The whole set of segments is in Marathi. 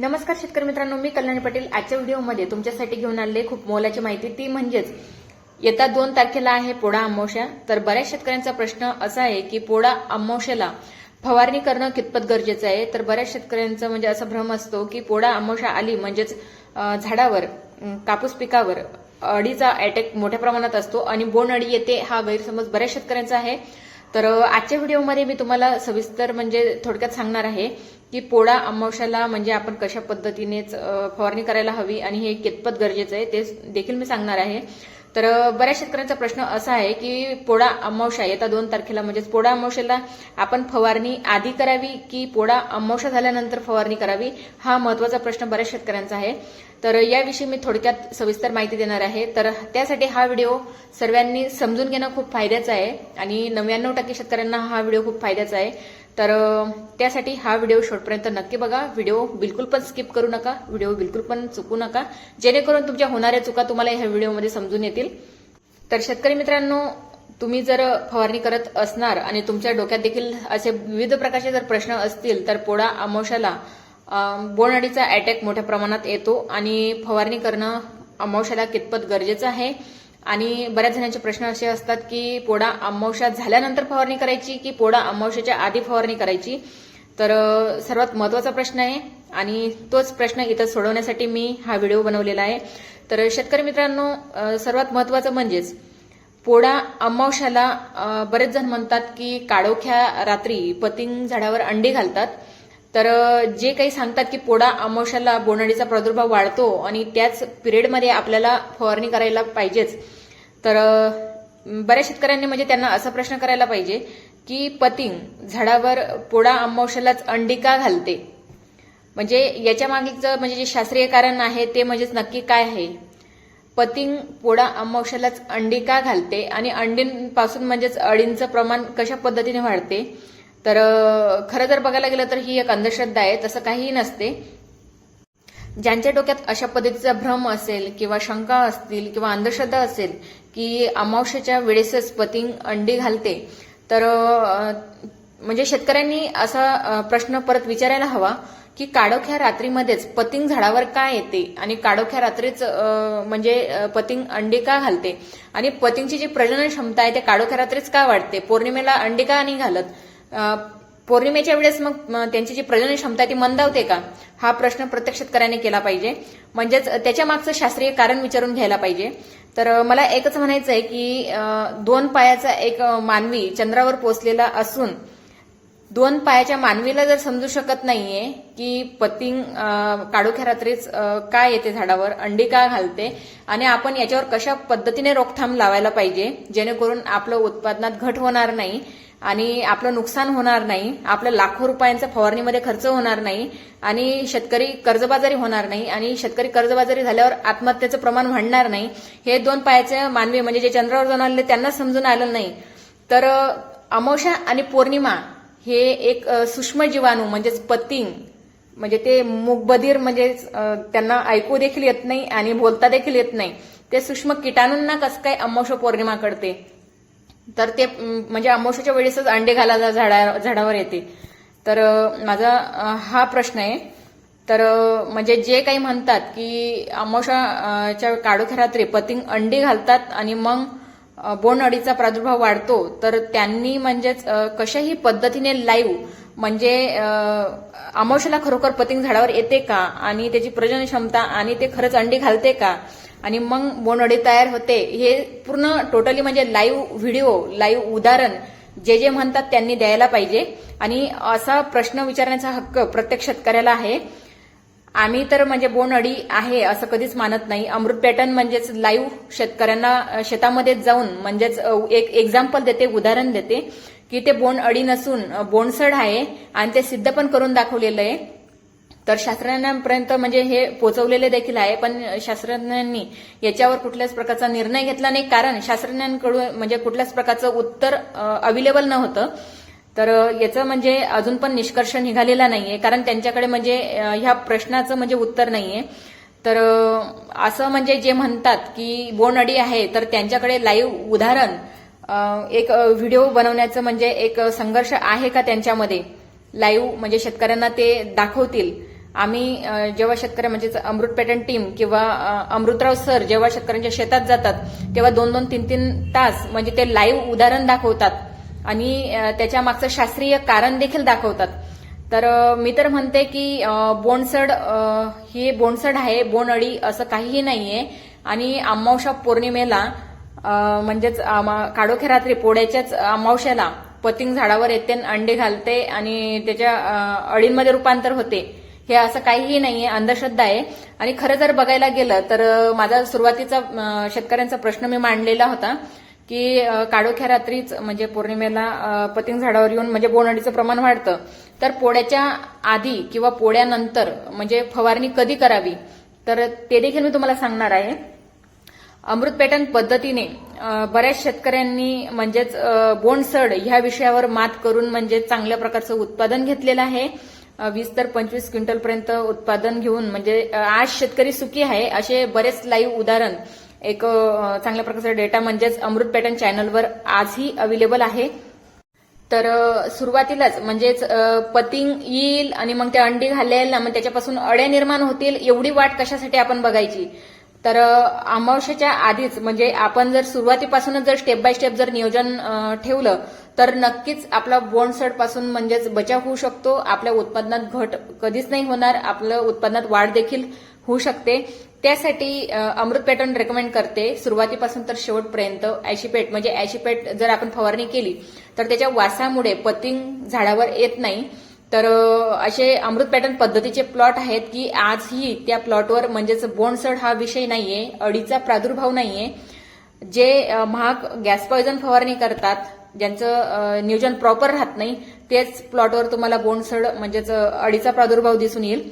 नमस्कार शेतकरी मित्रांनो मी कल्याणी पाटील. आजच्या व्हिडिओमध्ये तुमच्यासाठी घेऊन आले खूप मोलाची माहिती. ती म्हणजेच येत्या दोन तारखेला आहे पोळा अमावश्या तर बऱ्याच शेतकऱ्यांचा प्रश्न असा आहे की पोळा अमावश्याला फवारणी करणं कितपत गरजेचं आहे? तर बऱ्याच शेतकऱ्यांचा म्हणजे असा भ्रम असतो की पोळा अमावश्या आली म्हणजेच झाडावर कापूस पिकावर अडीचा अटॅक मोठ्या प्रमाणात असतो आणि बोंड अडी येते हा गैरसमज बऱ्याच शेतकऱ्यांचा आहे. तर आजच्या व्हिडिओमध्ये मी तुम्हाला सविस्तर म्हणजे थोडक्यात सांगणार आहे की पोळा अमावश्याला म्हणजे आपण कशा पद्धतीनेच फवारणी करायला हवी आणि हे कितपत गरजेचं आहे ते देखील मी सांगणार आहे. तर बऱ्याच शेतकऱ्यांचा प्रश्न असा आहे की पोळा अमावस्या येत्या दोन तारखेला म्हणजेच पोळा अमावश्याला आपण फवारणी आधी करावी की पोळा अमावस्या झाल्यानंतर फवारणी करावी? हा महत्त्वाचा प्रश्न बऱ्याच शेतकऱ्यांचा आहे. तर याविषयी मी थोडक्यात सविस्तर माहिती देणार आहे. तर त्यासाठी हा व्हिडिओ सर्वांनी समजून घेणं खूप फायद्याचा आहे आणि नव्याण्णव टक्के शेतकऱ्यांना हा व्हिडिओ खूप फायद्याचा आहे. तर त्यासाठी हा व्हिडिओ शेवटपर्यंत नक्की बघा. व्हिडिओ बिलकुल पण स्किप करू नका. व्हिडिओ बिलकुल पण चुकू नका. जेणेकरून तुमच्या होणाऱ्या चुका तुम्हाला ह्या व्हिडिओमध्ये समजून येतील. तर शेतकरी मित्रांनो तुम्ही जर फवारणी करत असणार आणि तुमच्या डोक्यात देखील असे विविध प्रकारचे जर प्रश्न असतील तर पोळा अमावश्याला अं, बोंडअळीचा अटॅक मोठ्या प्रमाणात येतो. आणि फवारणी करणं अमावश्याला कितपत गरजेचं आहे? आणि बऱ्याच जणांचे प्रश्न असे असतात की पोळा अमावश्या झाल्यानंतर फवारणी करायची की पोळा अमावश्याच्या आधी फवारणी करायची? तर सर्वात महत्त्वाचा प्रश्न आहे आणि तोच प्रश्न इथं सोडवण्यासाठी मी हा व्हिडिओ बनवलेला आहे. तर शेतकरी मित्रांनो सर्वात महत्वाचं म्हणजेच पोळा अमावश्याला बरेच जण म्हणतात की काळोख्या रात्री पतिंग झाडावर अंडी घालतात. तर जे काही सांगतात की पोळा अमावश्याला बोंडअळीचा प्रादुर्भाव वाढतो आणि त्याच पिरियडमध्ये आपल्याला फवारणी करायला पाहिजेच. तर बऱ्याच शेतकऱ्यांनी म्हणजे त्यांना असा प्रश्न करायला पाहिजे की पतिंग झाडावर पोळा अमावश्यालाच अंडी का घालते? म्हणजे याच्या मागेचं म्हणजे जे शास्त्रीय कारण आहे ते म्हणजेच नक्की काय आहे? पतिंग पोळा अमावश्यालाच अंडी का घालते? आणि अंडींपासून म्हणजेच अळींचं प्रमाण कशा पद्धतीने वाढते? तर खरं जर बघायला गेलं तर ही एक अंधश्रद्धा आहे तसं काहीही नसते. ज्यांच्या डोक्यात अशा पद्धतीचा भ्रम असेल किंवा शंका असतील किंवा अंधश्रद्धा असेल की अमावश्याच्या वेळेसच पतिंग अंडी घालते तर म्हणजे शेतकऱ्यांनी असा प्रश्न परत विचारायला हवा की काडोख्या रात्रीमध्येच पतिंग झाडावर का येते आणि काडोख्या रात्रीच म्हणजे पतिंग अंडी का घालते? आणि पतिंगची जी प्रजनन क्षमता आहे ते काडोख्या रात्रीच का वाढते? पौर्णिमेला अंडी का नाही घालत? पौर्णिमेच्या वेळेस मग त्यांची जी प्रजनन क्षमता ती मंदावते का? हा प्रश्न प्रत्येक शेतकऱ्याने केला पाहिजे. म्हणजेच त्याच्या मागचं शास्त्रीय कारण विचारून घ्यायला पाहिजे. तर मला एकच म्हणायचं आहे की दोन पायाचा एक मानवी चंद्रावर पोचलेला असून दोन पायाच्या मानवीला जर समजू शकत नाहीये की पतिंग काढोख्या रात्रीच काय का येते झाडावर अंडी का घालते आणि आपण याच्यावर कशा पद्धतीने रोखथाम लावायला पाहिजे जेणेकरून आपलं उत्पादनात घट होणार नाही आणि आपलं नुकसान होणार नाही. आपलं लाखो रुपयांचा फवारणीमध्ये खर्च होणार नाही आणि शेतकरी कर्जबाजारी होणार नाही आणि शेतकरी कर्जबाजारी झाल्यावर आत्महत्येचं प्रमाण वाढणार नाही. हे दोन पायाचे मानवी म्हणजे जे चंद्रावर जाऊन आलेले त्यांना समजून आलं नाही. तर अमावश्या आणि पौर्णिमा हे एक सूक्ष्म जीवाणू म्हणजेच पतिंग म्हणजे ते मुगबधीर म्हणजे त्यांना ऐकू देखील येत नाही आणि बोलता देखील येत नाही. ते सूक्ष्म किटाणूंना कसं काय अमावश्या पौर्णिमा कळते? तर ते म्हणजे अमावस्याच्या वेळेसच अंडे घालायला झाडा झाडावर येते. तर माझा हा प्रश्न आहे. तर म्हणजे जे काही म्हणतात की अमावस्याच्या काळोख्या रात्री पतिंग अंडी घालतात आणि मग बोंडअळीचा बोंड अळीचा प्रादुर्भाव वाढतो तर त्यांनी म्हणजेच कशाही पद्धतीने लाईव्ह म्हणजे अमावश्याला अमावस्याला खरोखर पतिंग झाडावर येते का? आणि त्याची प्रजनन क्षमता आणि ते खरंच अंडी घालते का? आणि मग बोंडअळी तयार होते. हे पूर्ण टोटली म्हणजे लाईव्ह व्हिडिओ लाईव्ह उदाहरण जे जे म्हणतात त्यांनी द्यायला पाहिजे. आणि असा प्रश्न विचारण्याचा हक्क प्रत्येक शेतकऱ्याला आहे. आम्ही तर म्हणजे बोनअडी आहे असं कधीच मानत नाही. अमृत पॅटर्न म्हणजेच लाईव्ह शेतकऱ्यांना शेतामध्ये जाऊन म्हणजेच एक एक्झाम्पल देते उदाहरण देते की ते बोंडअळी नसून बोंडसड आहे आणि ते सिद्ध पण करून दाखवलेलं आहे. तर शास्त्रज्ञांपर्यंत म्हणजे हे पोहोचवलेले देखील आहे पण शास्त्रज्ञांनी याच्यावर कुठल्याच प्रकारचा निर्णय घेतला नाही. कारण शास्त्रज्ञांकडून म्हणजे कुठल्याच प्रकारचं उत्तर अवेलेबल नव्हतं. तर याचं म्हणजे अजून पण निष्कर्ष निघालेला नाहीये. कारण त्यांच्याकडे म्हणजे ह्या प्रश्नाचं म्हणजे उत्तर नाहीये. तर असं म्हणजे जे म्हणतात की बोंडअडी आहे तर त्यांच्याकडे लाईव्ह उदाहरण एक व्हिडिओ बनवण्याचं म्हणजे एक संघर्ष आहे का त्यांच्यामध्ये? लाईव्ह म्हणजे शेतकऱ्यांना ते दाखवतील. आम्ही जेव्हा शेतकरी म्हणजेच अमृत पॅटर्न टीम किंवा अमृतराव सर जेव्हा शेतकऱ्यांच्या शेतात जातात तेव्हा दोन दोन तीन तीन तास म्हणजे ते लाईव्ह उदाहरण दाखवतात. आणि त्याच्या मागचं शास्त्रीय कारण देखील दाखवतात. तर मी तर म्हणते की बोंडसड हे ही बोंडसड आहे बोंडअळी असं काहीही नाहीये. आणि अमावशा पौर्णिमेला म्हणजेच आमा- काडोखे रात्री पोळ्याच्याच अमावश्याला पतिंग झाडावर येते आणि अंडे घालते आणि त्याच्या अळींमध्ये रूपांतर होते. हे असं काहीही नाहीये अंधश्रद्धा आहे. आणि खरं जर बघायला गेलं तर माझा सुरुवातीचा शेतकऱ्यांचा प्रश्न मी मांडलेला होता की काडोख्या रात्रीच म्हणजे पौर्णिमेला पतिंग झाडावर येऊन म्हणजे बोंडअळीचं प्रमाण वाढतं. तर पोळ्याच्या आधी किंवा पोळ्यानंतर म्हणजे फवारणी कधी करावी? तर ते देखील मी तुम्हाला सांगणार आहे. अमृत पॅटर्न पद्धतीने बऱ्याच शेतकऱ्यांनी म्हणजेच बोंडसड ह्या विषयावर मात करून म्हणजे चांगल्या प्रकारचं उत्पादन घेतलेलं आहे. वीस तर पंचवीस क्विंटलपर्यंत उत्पादन घेऊन म्हणजे आज शेतकरी सुखी आहे असे बरेच लाईव्ह उदाहरण. एक चांगल्या प्रकारचा डेटा म्हणजेच अमृत पॅटर्न चॅनलवर आजही अवेलेबल आहे. तर सुरुवातीलाच म्हणजेच पतिंग येईल आणि मग ते अंडी घालेल मग त्याच्यापासून अड्या निर्माण होतील एवढी वाट कशासाठी आपण बघायची? तर अमावश्याच्या आधीच म्हणजे आपण जर सुरुवातीपासूनच जर स्टेप बाय स्टेप जर नियोजन ठेवलं तर नक्कीच आपला बोंडसडपासून म्हणजेच बचाव होऊ शकतो. आपल्या उत्पादनात घट कधीच नाही होणार. आपलं उत्पादनात वाढ देखील होऊ शकते. त्यासाठी अमृत पॅटर्न रेकमेंड करते. सुरुवातीपासून तर शेवटपर्यंत ऍशिपेट म्हणजे ऍशिपेट जर आपण फवारणी केली तर त्याच्या वासामुळे पतिंग झाडावर येत नाही. तर असे अमृत पॅटर्न पद्धतीचे प्लॉट आहेत की आजही त्या प्लॉटवर म्हणजेच बोंडसड हा विषय नाहीये अडीचा प्रादुर्भाव नाहीये. जे महाग गॅस पॉयझन फवारणी करतात ज्यांचं नियोजन प्रॉपर राहत नाही तेच प्लॉटवर तुम्हाला बोंडसड म्हणजेच अडीचा प्रादुर्भाव दिसून येईल.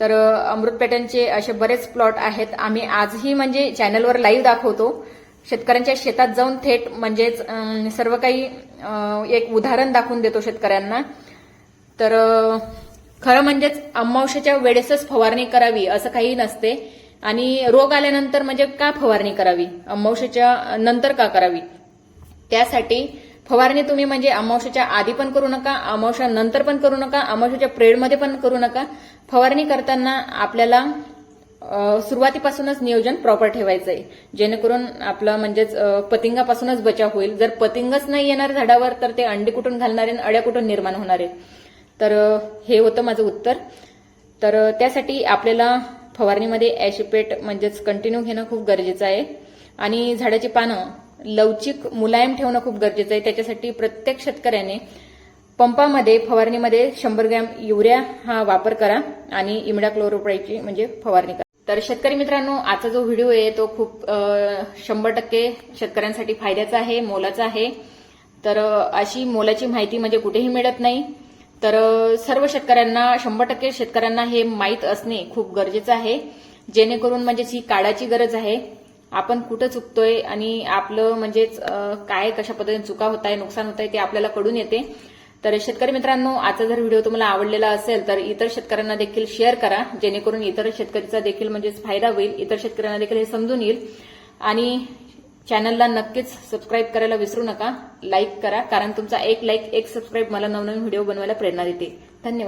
तर अमृत पॅटर्नचे असे बरेच प्लॉट आहेत. आम्ही आजही म्हणजे चॅनलवर लाईव्ह दाखवतो. शेतकऱ्यांच्या शेतात जाऊन थेट म्हणजेच सर्व काही एक उदाहरण दाखवून देतो शेतकऱ्यांना. तर खरं म्हणजेच अमावश्याच्या वेळेसच फवारणी करावी असं काही नसते. आणि रोग आल्यानंतर म्हणजे का फवारणी करावी? अमावश्याच्या नंतर का करावी? त्यासाठी फवारणी तुम्ही म्हणजे अमावश्याच्या आधी पण करू नका अमावश्या नंतर पण करू नका अमावश्याच्या प्रेडमध्ये पण करू नका. फवारणी करताना आपल्याला सुरुवातीपासूनच नियोजन प्रॉपर ठेवायचं आहे जेणेकरून आपलं म्हणजेच पतिंगापासूनच बचाव होईल. जर पतिंगच नाही येणार झाडावर तर ते अंडी कुठून घालणारे आणि अळ्या कुठून निर्माण होणार आहे तर हे होतं माझं उत्तर. तर त्यासाठी आपल्याला फवारणीमध्ये ॲशिपेट म्हणजेच कंटिन्यू घेणं खूप गरजेचं आहे. आणि झाडाची पानं लवचिक मुलायम ठेवणं खूप गरजेचं आहे. त्याच्यासाठी प्रत्येक शेतकऱ्याने पंपामध्ये फवारणीमध्ये शंभर ग्रॅम युरिया हा वापर करा आणि इमडा क्लोरोप्राईची म्हणजे फवारणी करा. तर शेतकरी मित्रांनो आजचा जो व्हिडिओ आहे तो खूप शंभर टक्के शेतकऱ्यांसाठी फायद्याचा आहे मोलाचा आहे. तर अशी मोलाची माहिती म्हणजे कुठेही मिळत नाही. तर सर्व शेतकऱ्यांना शंभर टक्के शेतकऱ्यांना हे माहीत असणे खूप गरजेचं आहे. जेणेकरून म्हणजेच ही काळाची गरज आहे. आपण कुठं चुकतोय आणि आपलं म्हणजेच काय कशा पद्धतीने चुका होत आहे नुकसान होत आहे ते आपल्याला कळून येते. तर शेतकरी मित्रांनो आजचा जर व्हिडिओ तुम्हाला आवडलेला असेल तर इतर शेतकऱ्यांना देखील शेअर करा. जेणेकरून इतर शेतकरीचा देखील म्हणजेच फायदा होईल इतर शेतकऱ्यांना देखील हे समजून येईल. आणि चॅनलला नक्कीच सबस्क्राईब करायला विसरू नका लाईक करा कारण तुमचा एक लाईक एक सबस्क्राईब मला नवनवीन व्हिडिओ बनवायला प्रेरणा देते. धन्यवाद.